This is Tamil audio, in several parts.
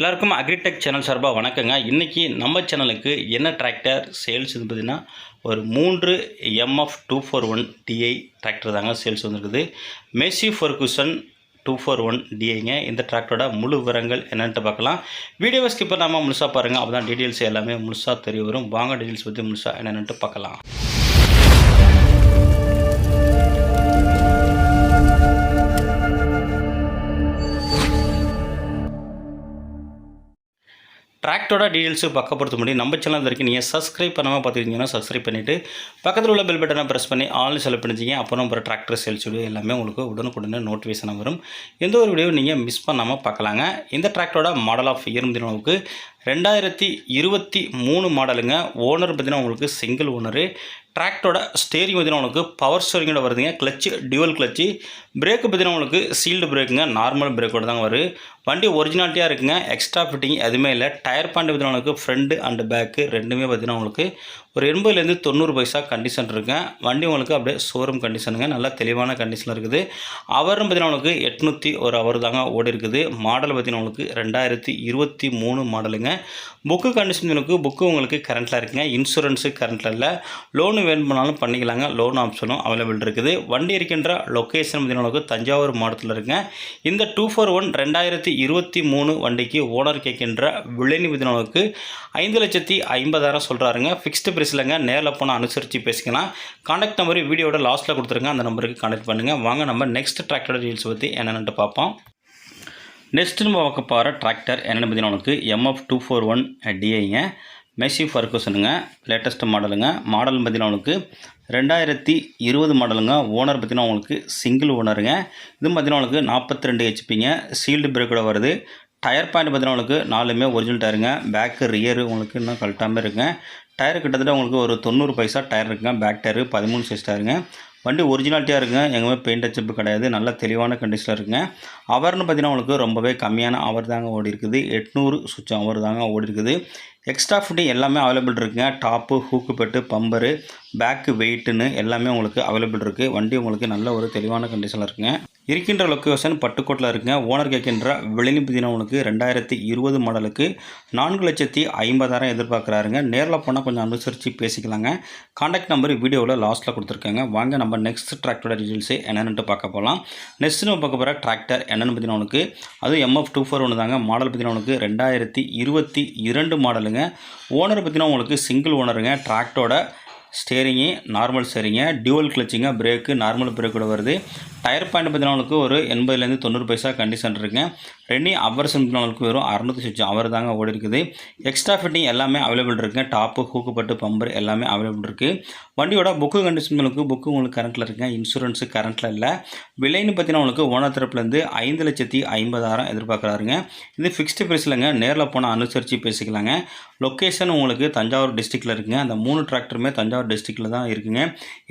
எல்லாருக்கும் அக்ரிடெக் சேனல் சார்பாக வணக்கங்க. இன்றைக்கி நம்ம சேனலுக்கு என்ன டிராக்டர் சேல்ஸ் பார்த்தீங்கன்னா ஒரு மூன்று MF two four one DI tractor தாங்க சேல்ஸ் வந்திருக்குது. Massey Ferguson two four one டிஐங்க இந்த டிராக்டரோட முழு விவரங்கள் என்னென்ட்டு பார்க்கலாம். வீடியோவை ஸ்கிப் பண்ணாமல் முழுசாக பாருங்கள் அப்போ தான் டீட்டெயில்ஸ் எல்லாமே முழுசாக தெரிய வரும். வாங்க டீட்டெயில்ஸ் பற்றி முழுசாக என்னென்னட்டு பார்க்கலாம். டிராக்டரோட டீட்டெயில்ஸு பக்கப்படுத்த முடியும் நம்ம சேனல் வரைக்கும் நீங்கள் சப்ஸ்கிரைப் பண்ணாமல் பார்த்துக்கிட்டிங்கன்னா சப்ஸ்கிரைப் பண்ணிவிட்டு பக்கத்தில் உள்ள பெல் பட்டனை ப்ரெஸ் பண்ணி ஆல் செலக்ட் பண்ணிச்சிங்க அப்புறம் அப்புறம் டிராக்டர் சேல்ஸ் வீடியோ எல்லாமே உங்களுக்கு உடனுக்குடனே நோட்டிஃபிகேஷன் வரும். எந்த ஒரு வீடியோ நீங்கள் மிஸ் பண்ணாமல் பார்க்கலாங்க. இந்த டிராக்டரோட மாடல் ஆஃப் இயர் அளவுக்கு ரெண்டாயிரத்தி இருபத்தி மூணு மாடலுங்க ஓனர் பார்த்தீங்கன்னா உங்களுக்கு சிங்கிள் ஓனரு டிராக்டோட ஸ்டேரிங் பார்த்தீங்கன்னா உங்களுக்கு பவர் ஸ்டேரிங்கோட வருதுங்க. கிளச்சு டியூவல் கிளச்சு பிரேக்கு பார்த்தீங்கன்னா உங்களுக்கு சீல்டு பிரேக்குங்க நார்மல் பிரேக்கோட தாங்க வரும் வண்டி ஒரிஜினாலிட்டியாக இருக்குங்க. எக்ஸ்ட்ரா ஃபிட்டிங் எதுவுமே இல்லை. டயர் பாயிண்ட் பார்த்தீங்கன்னா உங்களுக்கு ஃப்ரண்ட் அண்ட் பேக்கு ரெண்டுமே பார்த்தீங்கன்னா உங்களுக்கு ஒரு எண்பதுலேருந்து தொண்ணூறு பைசா கண்டிஷன் இருக்குங்க வண்டி உங்களுக்கு அப்படியே ஷோரூம் கண்டிஷனுங்க நல்லா தெளிவான கண்டிஷனில் இருக்குது. அவர்னு பார்த்தீங்கன்னா உங்களுக்கு எட்நூற்றி ஒரு அவர் தாங்க ஓடி இருக்குது. மாடல் பார்த்தீங்கன்னா உங்களுக்கு ரெண்டாயிரத்தி இருபத்தி மூணு மாடலுங்க புக்கு கண்டிஷன் உங்களுக்கு புக்கு உங்களுக்கு கரண்ட்டில் இருக்குங்க. இன்சூரன்ஸு கரண்ட்டில் இல்லை. லோனு வேணும் பண்ணாலும் பண்ணிக்கலாங்க. லோன் ஆப்ஷனும் அவைலபிள் இருக்குது. வண்டி இருக்கின்ற லொக்கேஷன் பார்த்தீங்கன்னா உங்களுக்கு தஞ்சாவூர் மாவட்டத்தில் இருக்குங்க. இந்த டூ ஃபோர் ஒன் ரெண்டாயிரத்தி இருபத்தி மூணு வண்டிக்கு ஓனர் கேட்கின்ற விலை பார்த்தீங்கன்னா உங்களுக்கு ஐந்து லட்சத்தி ஐம்பதாயிரம் சொல்கிறாருங்க ஃபிக்ஸ்டு இல்லைங்க நேரில் போனால் அனுசரித்து பேசிக்கலாம். காண்டாக்ட் நம்பர் வீடியோட லாஸ்ட்டில் கொடுத்துருங்க. அந்த நம்பருக்கு காண்டாக்ட் பண்ணுங்கள் வாங்க நம்ம நெக்ஸ்ட் டிராக்டரோட டீல்ஸ் பற்றி என்னென்னு பார்ப்போம். நெக்ஸ்ட் நம்ம பார்க்க போகிற டிராக்டர் என்னென்னு பார்த்தீங்கன்னா உங்களுக்கு எம்எஃப் டூ ஃபோர் ஒன் டிஐங்க மெஸ்ஸி ஃபர்கூசனுங்க லேட்டஸ்ட் மாடலுங்க மாடல் பார்த்தீங்கன்னா உங்களுக்கு ரெண்டாயிரத்தி இருபது மாடலுங்க ஓனர் பார்த்தீங்கன்னா உங்களுக்கு சிங்கிள் ஓனருங்க இது பார்த்தீங்கன்னா உங்களுக்கு நாற்பத்தி ரெண்டு ஹெச்பிங்க சீல்டு பிரேக்கோட வருது. டயர் பாயிண்ட் பார்த்தீங்கன்னா உங்களுக்கு நாலுமே ஒரிஜினல் டயருங்க பேக்கு ரியரு உங்களுக்கு இன்னும் கழட்டாமல் இருக்குங்க. டயர் கிட்டத்தட்ட உங்களுக்கு ஒரு தொண்ணூறு பைசா டயர் இருக்குங்க. பேக் டயரு பதிமூணு சைஸ் டயருங்க வண்டி ஒரிஜினாலிட்டியாக இருக்குங்க எங்கேயுமே பெயிண்ட் அச்சப்பு கிடையாது. நல்ல தெளிவான கண்டிஷனில் இருக்குங்க. அவர்னு பார்த்தீங்கன்னா உங்களுக்கு ரொம்பவே கம்மியான அவர் தாங்க ஓடி இருக்குது. எட்நூறு சுவிட்ச் அவர் தாங்க ஓடி இருக்குது. எக்ஸ்ட்ரா ஃபிட்டிங் எல்லாமே அவைலபிள் இருக்குங்க. Top hook bed bumper back வெயிட்டுன்னு எல்லாமே உங்களுக்கு அவைலபிள் இருக்குது வண்டி உங்களுக்கு நல்ல ஒரு தெளிவான கண்டிஷனில் இருக்குங்க. இருக்கின்ற லொக்கேஷன் பட்டுக்கோட்டில் இருக்குங்க ஓனர் கேட்கின்ற விலைனு பார்த்தீங்கன்னா உனக்கு ரெண்டாயிரத்தி இருபது மாடலுக்கு நான்கு லட்சத்தி ஐம்பதாயிரம் எதிர்பார்க்குறாருங்க. நேரில் போனால் கொஞ்சம் அனுசரித்து பேசிக்கலாங்க. காண்டாக்ட் நம்பர் வீடியோவில் லாஸ்ட்டில் கொடுத்துருக்காங்க. வாங்க நம்ம நெக்ஸ்ட் டிராக்டரோட டீட்டெயில்ஸு என்னென்னு பார்க்க போகலாம் நெக்ஸ்ட் நம்ம பார்க்க போகிற டிராக்டர் என்னென்னு பார்த்தீங்கன்னா உனக்கு அதுவும் எம்எஃப் டூ ஃபோர் ஒன்று தாங்க மாடல் பார்த்தீங்கன்னா உனக்கு ரெண்டாயிரத்தி இருபத்தி இரண்டு மாடலுங்க ஓனர் பார்த்தீங்கன்னா உங்களுக்கு சிங்கிள் ஓனருங்க டிராக்டரோட ஸ்டேரிங்கு நார்மல் ஸ்டேரிங்க டியூவல் கிளச்சிங்க பிரேக்கு நார்மல் பிரேக்கோட வருது. டயர் பாயிண்ட் பார்த்தீங்கன்னா ஒரு எண்பதுலேருந்து தொண்ணூறு பைசா கண்டிஷன் இருக்குங்க ரெனி அவர்ஸ் உங்களுக்கு வெறும் அறுநூத்தி சுவிட்ச் அவர் தாங்க ஓடி இருக்குது. எக்ஸ்ட்ரா ஃபிட்டிங் எல்லாமே அவைலபிள் இருக்குங்க டாப்பு ஹூக்குப்பட்டு பம்பர் எல்லாமே அவைலபிள் இருக்குது வண்டியோட புக்கு கண்டிஷன் உங்களுக்கு புக்கு உங்களுக்கு கரண்ட்டில் இருக்குங்க. இன்சூரன்ஸு கரண்ட்டில் இல்லை. விலைன்னு பார்த்தீங்கன்னா உங்களுக்கு ஓனர் தரப்புலேருந்து ஐந்து லட்சத்தி ஐம்பதாயிரம் எதிர்பார்க்குறாருங்க. இது ஃபிக்ஸ்டு ப்ரைஸ்லங்க நேரில் போனால் அனுசரித்து பேசிக்கலாங்க. லொக்கேஷன் உங்களுக்கு தஞ்சாவூர் டிஸ்ட்ரிக்டில் இருக்குங்க. அந்த மூணு டிராக்டருமே தஞ்சாவூர் டிஸ்ட்ரிக்டில் தான் இருக்குங்க.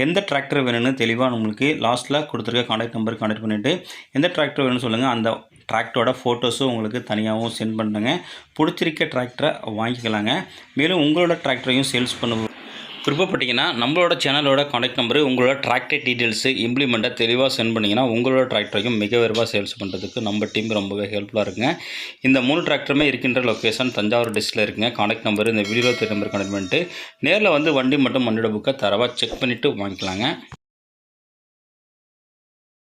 எந்த டிராக்டர் வேணும்னு தெளிவாக உங்களுக்கு லாஸ்ட்டில் கொடுத்துருக்க காண்டாக்ட் நம்பர் காண்டாக்ட் பண்ணிவிட்டு எந்த டிராக்டர் வேணும்னு சொல்லுங்கள் அந்த டிராக்டரோட ஃபோட்டோஸும் உங்களுக்கு தனியாகவும் சென்ட் பண்ணுறேங்க பிடிச்சிருக்க டிராக்டரை வாங்கிக்கலாங்க. மேலும் உங்களோட டிராக்டரையும் சேல்ஸ் பண்ண விருப்பப்பட்டீங்கன்னா நம்மளோட சேனலோட காண்டாக்ட் நம்பரு உங்களோட டிராக்டர் டீட்டெயில்ஸு இம்ப்ளிமெண்ட்டை தெளிவாக சென்ட் பண்ணிங்கன்னா உங்களோட டிராக்டரையும் மிக விரைவாக சேல்ஸ் பண்ணுறதுக்கு நம்ம டீம் ரொம்பவே ஹெல்ப்ஃபுல்லாக இருக்குங்க. இந்த மூணு டிராக்டருமே இருக்கின்ற லொக்கேஷன் தஞ்சாவூர் டிஸ்ட்ரிக்டில் இருக்குங்க. காண்டாக்ட் நம்பர் இந்த வீடியோ நம்பர் கனெக்ட் பண்ணிட்டு நேரில் வந்து வண்டி மட்டும் வண்டியோட புக்கை தரவாக செக் பண்ணிவிட்டு வாங்கிக்கலாங்க.